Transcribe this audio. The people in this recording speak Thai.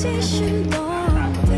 ที่ฉันต้อง